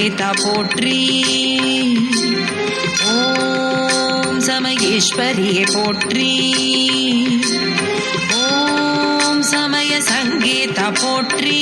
சங்கீதா போற்றி. ஓம் சமயேஸ்வரியை போற்றி. ஓம் சமய சங்கீதா போற்றி.